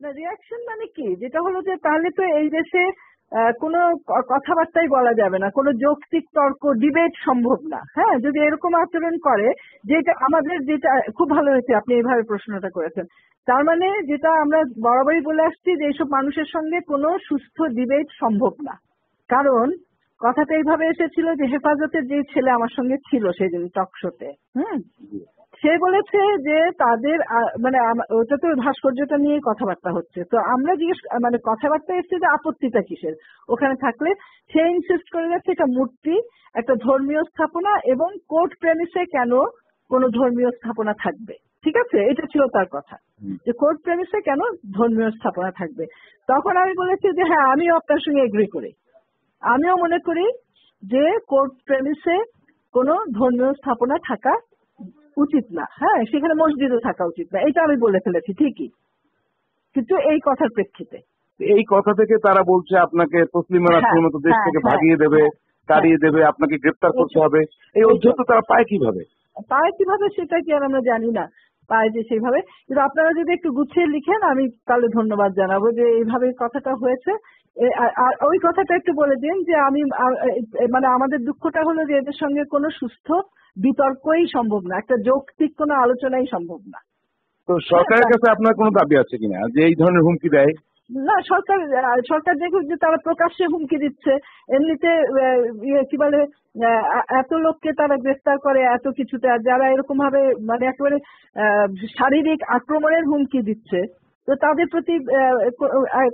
Reaction মানে কি? যেটা হলো যে তাহলে তো এই দেশে কোনো কথাবার্তাই বলা যাবে না, কোনো যৌক্তিক তর্ক ডিবেট সম্ভব না। হ্যাঁ যদি এরকম আচরণ করে, যেটা আমাদের যেটা, খুব ভালো হয়েছে, আপনি এইভাবে প্রশ্নটা করেছেন। তার মানে যেটা আমরা বরাবরই বলে আসছি যে এইসব মানুষের সঙ্গে কোনো সুস্থ ডিবেট সম্ভব না। কারণ, কথাটা এইভাবে এসেছিল যে হেফাজতের যে ছেলে আমার সঙ্গে ছিল সেদিন টক শোতে হুম? সে বলেছে যে তাদের মানে ওটা তো ভাস্কর্যটা নিয়ে কথাবার্তা হচ্ছে। তো আমরা জিজ্ঞেস মানে কথাবার্তা এসছে যে আপত্তিটা কিসের? ওখানে থাকলে সে ইনসিস্ট করে যাচ্ছে এটা মূর্তি একটা ধর্মীয় স্থাপনা এবং কোর্ট প্রেমিসে কেন কোনো ধর্মীয় স্থাপনা থাকবে? ঠিক আছে? এটা ছিল তার কথা। যে কোর্ট প্রেমিসে কেন ধর্মীয় স্থাপনা থাকবে? তখন আমি বলেছি যে হ্যাঁ আমিও আপনার সঙ্গে এগ্রি করি। আমিও মনে করি যে কোর্ট প্রেমিসে কোনো ধর্মীয় স্থাপনা থাকা উচিত না। হ্যাঁ সেখানে মসজিদও থাকা উচিত না। এটা আমি বলে ফেলেছি ঠিকই। কিন্তু এই কথার প্রেক্ষিতে। এই কথা থেকে তারা বলছে আপনাকে হ্যাঁ, মতো দেশ হ্যাঁ, থেকে হ্যাঁ, ভাগিয়ে দেবে তাড়িয়ে দেবে আপনাকে গ্রেপ্তার করতে হবে। এই অধ্যত্ত তারা পায় কীভাবে? পায় কীভাবে সেটা কি আর আমরা জানি না। পায় যে সেইভাবে। কিন্তু আপনারা যদি একটু গুছিয়ে লিখেন আমি তাহলে ধন্যবাদ জানাব যে এইভাবে কথাটা হয়েছে। আর- ওই কথাটা একটু বলে দিন যে আমি মানে আমাদের দুঃখটা হলো যে এদের সঙ্গে কোনো সুস্থ বিতর্কই সম্ভব না একটা যৌক্তিক কোনো আলোচনাই সম্ভব না। তো সরকারের কাছে আপনার কোনো দাবি আছে কিনা যে এই ধরনের হুমকি দেয়? না, সরকার সরকার দেখুক যে তারা প্রকাশ্যে হুমকি দিচ্ছে। এমনিতে ইয়ে কি বলে এত লোককে তারা গ্রেফতার করে এত কিছুতে, আর যারা এরকম ভাবে মানে একেবারে শারীরিক আক্রমণের হুমকি দিচ্ছে। তো তাদের প্রতি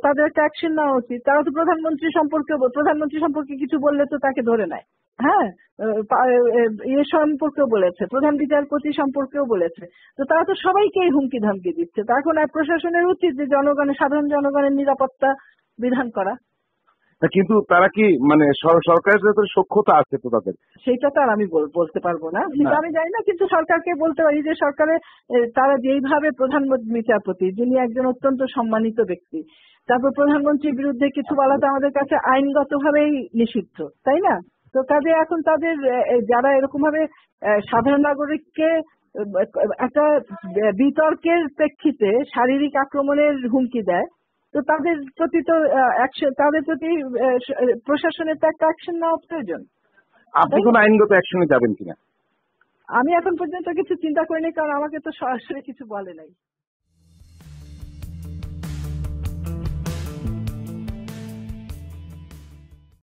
তাদের একটা অ্যাকশন নেওয়া উচিত। তারা তো প্রধানমন্ত্রী সম্পর্কে প্রধানমন্ত্রী সম্পর্কে কিছু বললে তো তাকে ধরে নেয়। হ্যাঁ? ইয়ে সম্পর্কেও বলেছে, প্রধান বিচারপতি সম্পর্কেও বলেছে। তো তারা তো সবাইকেই হুমকি ধমকি দিচ্ছে। তো এখন প্রশাসনের উচিত যে জনগণের, সাধারণ জনগণের নিরাপত্তা বিধান করা। কিন্তু তারা কি মানে সরকারের তো সক্ষতা আছে তো তাদের? সেইটা তো আর আমি বলতে পারব না। সেটা আমি জানি না কিন্তু সরকারকে বলতে পারি যে সরকারের তারা যেইভাবে প্রধান বিচারপতি যিনি একজন অত্যন্ত সম্মানিত ব্যক্তি তারপর প্রধানমন্ত্রীর বিরুদ্ধে কিছু বলা তো আমাদের কাছে আইনগতভাবেই নিষিদ্ধ তাই না? তো কাজে এখন তাদের যারা এরকম ভাবে সাধারণ নাগরিককে একটা বিতর্কের প্রেক্ষিতে শারীরিক আক্রমণের হুমকি দেয় তো তাদের প্রতি তো অ্যাকশন তাদের প্রতি প্রশাসনের তো একটা অ্যাকশন নেওয়া প্রয়োজন। আপনি কোন আইনগত অ্যাকশনে যাবেন কিনা? আমি এখন পর্যন্ত কিছু চিন্তা করিনি কারণ আমাকে তো সরাসরি কিছু বলে নাই।